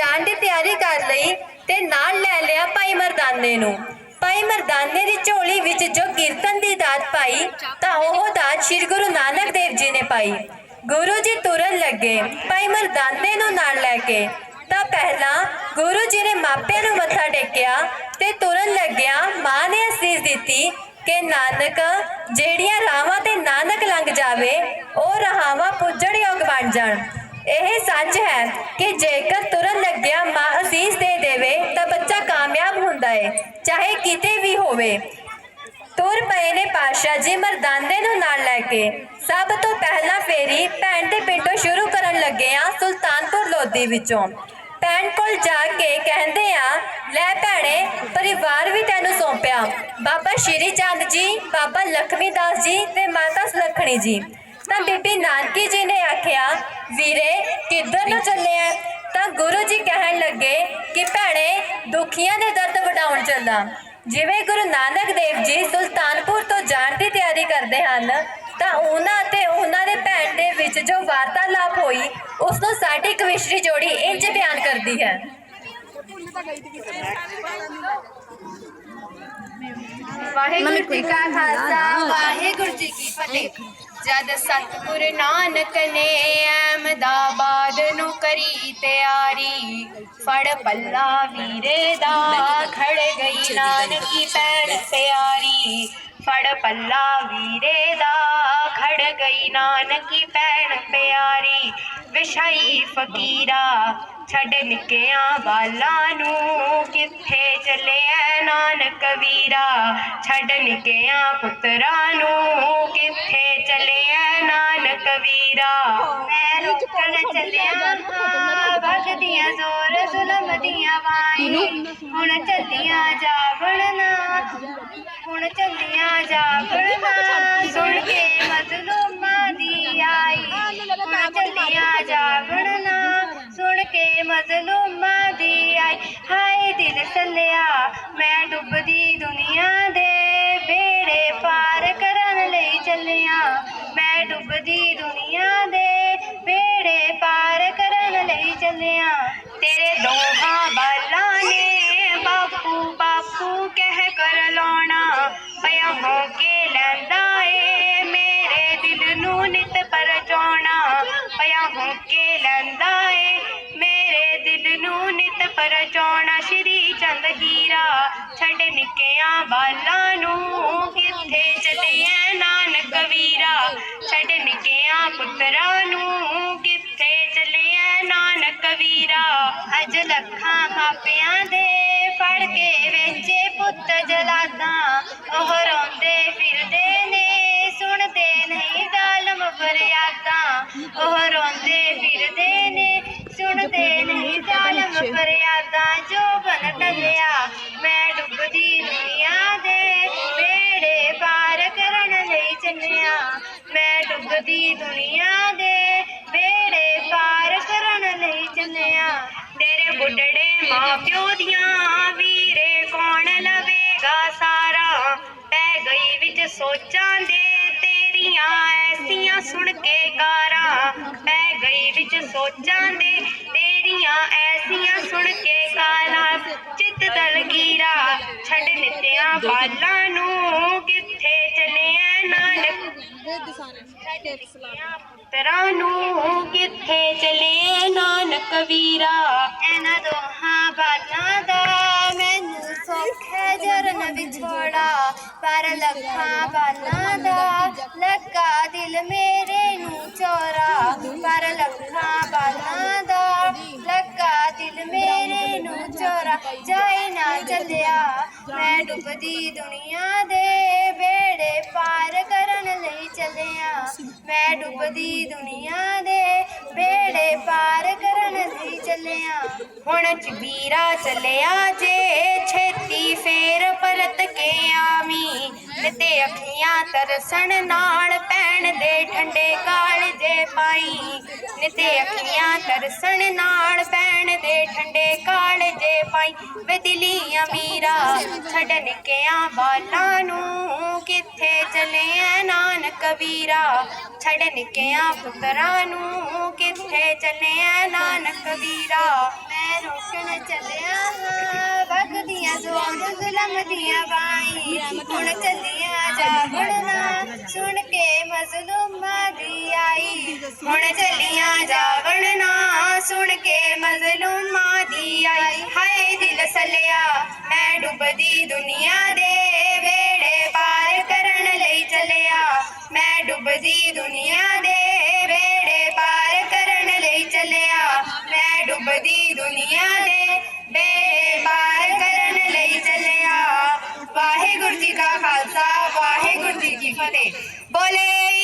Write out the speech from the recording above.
ਜਾਣ ਦੀ ਤਿਆਰੀ ਕਰ ਲਈ ਤੇ ਨਾਲ ਲੈ ਲਿਆ ਭਾਈ ਮਰਦਾਨੇ ਨੂੰ। ਭਾਈ ਮਰਦਾਨੇ ਦੀ ਝੋਲੀ ਵਿੱਚ ਜੋ ਕੀਰਤਨ ਦੀ ਦਾਤ ਪਾਈ, ਤਾਂ ਉਹ ਦਾਤ ਸ੍ਰੀ ਗੁਰੂ ਨਾਨਕ ਦੇਵ ਜੀ ਨੇ ਪਾਈ। ਗੁਰੂ ਜੀ ਤੁਰਨ ਲੱਗੇ, ਭਾਈ ਮਰਦਾਨੇ ਨੂੰ ਨਾਲ ਲੈ ਕੇ। ਤਾਂ ਪਹਿਲਾਂ ਗੁਰੂ ਜੀ ਨੇ ਮਾਪਿਆਂ ਨੂੰ ਮੱਥਾ ਟੇਕਿਆ ਤੇ ਤੁਰਨ ਲੱਗਿਆ ਮਾਂ ਨੇ ਅਸੀਸ ਦਿੱਤੀ ਕਿ ਨਾਨਕ, ਜਿਹੜੀਆਂ ਰਾਵਾਂ ਤੇ ਨਾਨਕ ਲੰਘ ਜਾਵੇ, ਉਹ ਰਹਾਵਾਂ ਪੁੱਜਣ ਯੋਗ ਬਣ ਜਾਣ। ਇਹ ਸੱਚ ਹੈ ਕਿ ਜੇਕਰ ਤੁਰਨ ਲੱਗਿਆ ਮਾਂ ਅਸੀਸ ਦੇ ਦੇਵੇ ਤਾਂ ਬੱਚਾ ਕਾਮਯਾਬ ਹੁੰਦਾ ਹੈ ਚਾਹੇ ਕਿਤੇ ਵੀ ਹੋਵੇ। ਤੁਰ ਪਏ ਨੇ ਪਾਸ਼ਾ ਜੀ ਮਰਦਾਨੇ ਨੂੰ ਨਾਲ ਲੈ ਕੇ। ਸਭ ਤੋਂ ਪਹਿਲਾਂ ਫੇਰੀ ਭੈਣ ਦੇ ਪਿੰਡੋਂ ਸ਼ੁਰੂ ਕਰਨ ਲੱਗੇ ਆ ਸੁਲਤਾਨਪੁਰ ਲੋਧੀ ਵਿੱਚੋਂ। ਭੈਣ ਕੋਲ ਜਾ ਕੇ ਕਹਿੰਦੇ ਆ, ਲੈ ਭੈਣੇ, ਪਰਿਵਾਰ ਵੀ ਤੈਨੂੰ ਸੌਂਪਿਆ। ਬਾਬਾ ਸ਼੍ਰੀ ਚੰਦ ਜੀ, ਬਾਬਾ ਲਖਮੀ ਦਾਸ ਜੀ ਤੇ ਮਾਤਾ ਸੁਲੱਖਣੀ ਜੀ। ਤਾਂ ਬੀਬੀ ਨਾਨਕੀ ਜੀ ਨੇ ਆਖਿਆ, ਵੀਰੇ, ਕਿੱਧਰ ਨੂੰ ਚੱਲੇ ਤਾਂ ਗੁਰੂ ਜੀ ਕਹਿਣ ਲੱਗੇ ਕਿ, ਭੈਣੇ, ਦੁਖੀਆਂ ਦੇ ਦਰਦ ਵਡਾਉਣ ਚੱਲਾਂ। ਜਿਵੇਂ ਗੁਰੂ ਨਾਨਕ ਦੇਵ ਜੀ ਸੁਲਤਾਨਪੁਰ ਤੋਂ ਜਾਣ ਦੀ ਤਿਆਰੀ ਕਰਦੇ ਹਨ, ਤਾਂ ਉਹਨਾਂ ਤੇ ਉਹਨਾਂ ਦੇ ਭੈਣ ਦੇ ਵਿੱਚ ਜੋ ਵਾਰਤਾਲਾਪ ਹੋਈ ਉਸ ਨੂੰ ਸਾਡੀ ਕਵਿਸ਼ਰੀ ਜੋੜੀ ਇੰਜ ਬਿਆਨ ਕਰਦੀ ਹੈ। ਵਾਹਿਗੁਰੂ ਜੀ ਕਾ ਖਾਲਸਾ, ਵਾਹਿਗੁਰੂ ਜੀ ਕੀ ਫਤਿਹ। ਜਦ ਸਤਪੁਰ ਨਾਨਕ ਨੇ ਅਹਿਮਦਾਬਾਦ ਨੂੰ ਕਰੀ ਤਿਆਰੀ, ਫੜ ਪੱਲਾ ਵੀਰੇ ਦਾ, ਖੜ ਗਈ ਨਾਨਕੀ ਭੈਣ ਪਿਆਰੀ। ਫੜ ਪੱਲਾ ਵੀਰੇ ਦਾ, ਖੜ ਗਈ ਨਾਨਕੀ ਭੈਣ ਪਿਆਰੀ। ਵਿਸ਼ਾਈ ਫਕੀਰਾ, ਛੱਡ ਨਿੱਕਿਆਂ ਬਾਲਾਂ ਨੂੰ, ਕਿੱਥੇ ਚੱਲਿਆ ਨਾਨਕ ਵੀਰਾ? ਛੱਡ ਨਿੱਕਿਆਂ ਪੁੱਤਰਾਂ ਨੂੰ, ਕਿੱਥੇ ਵੀਰਾ ਮੈਂ ਰੋਕਣ ਚੱਲਿਆ ਹਾਂ ਵਗਦੀਆਂ ਜ਼ੋਰ ਜ਼ੁਲਮ ਦੀਆਂ ਵਾਈ ਹੁਣ ਚੱਲੀਆਂ ਜਾਵਣ ਨਾ ਹੁਣ ਚੱਲੀਆਂ ਜਾਵਣ ਨਾ ਸੁਣ ਕੇ ਮਜ਼ਲੂਮਾਂ ਦੀ ਆਈ। ਹੁਣ ਚੱਲੀਆਂ ਜਾਵਣ ਨਾ ਸੁਣ ਕੇ ਮਜ਼ਲੂਮਾਂ ਦੀ ਆਈ। ਹਾਏ ਦਿਲ ਸੱਲਿਆ ਮੈਂ ਡੁੱਬਦੀ ਪਿਆ ਕੇ ਲੈਂਦਾ ਏ, ਮੇਰੇ ਦਿਲ ਨੂੰ ਨਿਤ ਪਰਚਾਉਣਾ ਪਿਆ। ਹੋ ਕੇ ਲੈਂਦਾ ਏ, ਮੇਰੇ ਦਿਲ ਨੂੰ ਨਿਤ ਪਰਚਾਉਣਾ। ਸ਼੍ਰੀ ਚੰਦ ਹੀਰਾ ਛੱਡ ਨਿੱਕਿਆਂ ਬਾਲਾਂ ਨੂੰ ਕਿੱਥੇ ਚੱਲਿਆ ਨਾਨਕ ਵੀਰਾ। ਛੱਡ ਨਿੱਕਿਆਂ ਪੁੱਤਰਾਂ ਨੂੰ ਕਿੱਥੇ ਚੱਲਿਆ ਨਾਨਕ ਵੀਰਾ। ਅੱਜ ਲੱਖਾਂ ਮਾਪਿਆਂ ਦੇ ਫੜ ਕੇ ਵੇਚੇ ਪੁੱਤ ਜਲਾਦਾਂ। ਉਹ ਰੋਂਦੇ ਫਿਰਦੇ ਨੇ, ਸੁਣਦੇ ਨਹੀਂ ਜ਼ਾਲਮ ਫਰਿਆਦਾਂ ਉਹ ਰੋਂਦੇ ਫਿਰਦੇ ਨੇ, ਸੁਣਦੇ ਨਹੀਂ ਜ਼ਾਲਮ ਫਰਿਆਦਾਂ ਜੋ ਬਨ ਟਲਿਆ, ਮੈਂ ਡੁੱਬਦੀ ਦੁਨੀਆ ਦੇ। ਵੇੜੇ ਪਾਰ ਕਰਨ ਲਈ ਚੱਲਿਆ ਮੈਂ ਡੁੱਬਦੀ ਦੁਨੀਆ ਦੇ। ਵੇੜੇ ਪਾਰ ਕਰਨ ਲਈ ਚੱਲਿਆ ਤੇਰੇ ਬੁੱਢੜੇ ਮਾਂ ਪਿਓ ਦੀਆਂ ਸੋਚਾਂ ਦੇ ਤੇਰੀਆਂ, ਐਸੀਆਂ ਸੁਣ ਕੇ ਕਾਰਾਂ ਪੈ ਗਈ ਵਿੱਚ ਸੋਚਾਂ ਦੇ ਤੇਰੀਆਂ, ਐਸੀਆਂ ਸੁਣ ਕੇ ਕਾਰਾਂ ਚਿੱਤ ਦਲਗੀਰਾ ਛੱਡ ਨਿੱਤਿਆਂ ਬਾਲਾਂ ਨੂੰ ਕਿੱਥੇ ਚੱਲਿਆ ਨਾਨਕ? ਪੁੱਤਰਾਂ ਨੂੰ ਕਿੱਥੇ ਚਲੇ ਨਾਨਕ ਵੀਰਾ? ਇਹਨਾਂ ਦੋਹਾਂ ਪਰ ਲੱਖਾਂ ਬਾਲਾਂ ਦਾ ਲੱਗਾ ਦਿਲ ਮੇਰੇ ਨੂੰ ਚੋਰਾ। ਪਰ ਲੱਖਾਂ ਬਾਲਾਂ ਦਾ ਲੱਗਾ ਦਿਲ ਮੇਰੇ ਨੂੰ ਚੋਰਾ। ਜਾਏ ਨਾ ਚੱਲਿਆ ਮੈਂ ਡੁੱਬਦੀ ਦੁਨੀਆ ਦੇ ਬੇੜੇ ਪਾਰ ਕਰਨ ਲਈ ਚੱਲਿਆ। ਮੈਂ ਡੁੱਬਦੀ ਦੁਨੀਆ ਦੇ ਬੇੜੇ ਪਾਰ ਕਰਨ ਚੱਲਿਆ। ਹੁਣ ਚਬੀਰਾ ਚੱਲਿਆ ਜੇ, ਛੇਤੀ ਫੇਰ ਪਰਤ ਕੇ ਆਵੀਂ। ਤੇ ਅੱਖੀਆਂ ਤਰਸਣ ਨਾਲ ਪੈਣ ਦੇ ਠੰਡੇ ਕਾਲ ਜੇ ਪਾਈ। ਨਿਤੇ ਅੱਖੀਆਂ ਤਰਸਣ ਨਾਲ ਪੈਣ ਦੇ ਠੰਡੇ ਕਾਲਜੇ ਪਾਈ। ਵੇ ਦਿਲੀ ਅਮੀਰਾ ਛੱਡ ਨਿੱਕਿਆਂ ਬਾਲਾਂ ਨੂੰ ਕਿੱਥੇ ਚਲੇ ਕਬੀਰਾ ਨਾਨਕ ਵੀਰਾ ਛੱਡ ਨਿੱਕਿਆਂ ਪੁੱਤਰਾਂ ਨੂੰ ਕਿੱਥੇ ਚਲੇ ਨਾਨਕ ਵੀਰਾ ਮੈਂ ਰੋਕਣ ਚੱਲਿਆ ਹਾਂ, ਵਗਦੀਆਂ ਜ਼ੋਰ ਜ਼ੁਲਮ ਦੀਆਂ ਬਾਈ ਹੁਣ ਚੱਲੀਆਂ ਜਾਗਣ ਸੁਣ ਕੇ ਮਜ਼ਲੂਮਾਂ ਦੀ ਆਈ। ਹੁਣ ਚੱਲੀਆਂ ਜਾਗਣ ਸੁਣ ਕੇ ਮਜ਼ਲੂਮਾਂ ਦੀ ਆਈ। ਹਾਏ ਦਿਲ ਸਲਿਆ, ਮੈਂ ਡੁੱਬਦੀ ਦੁਨੀਆ ਦੇ ਵੇੜੇ ਡੁੱਬਦੀ ਦੁਨੀਆ ਦੇ ਵੇੜੇ ਪਾਰ ਕਰਨ ਲਈ ਚੱਲਿਆ। ਮੈਂ ਡੁੱਬਦੀ ਦੁਨੀਆ ਦੇ ਵੇੜੇ ਪਾਰ ਕਰਨ ਲਈ ਚੱਲਿਆ। ਵਾਹਿਗੁਰੂ ਜੀ ਕਾ ਖਾਲਸਾ, ਵਾਹਿਗੁਰੂ ਜੀ ਕੀ ਫਤਿਹ। ਬੋਲੇ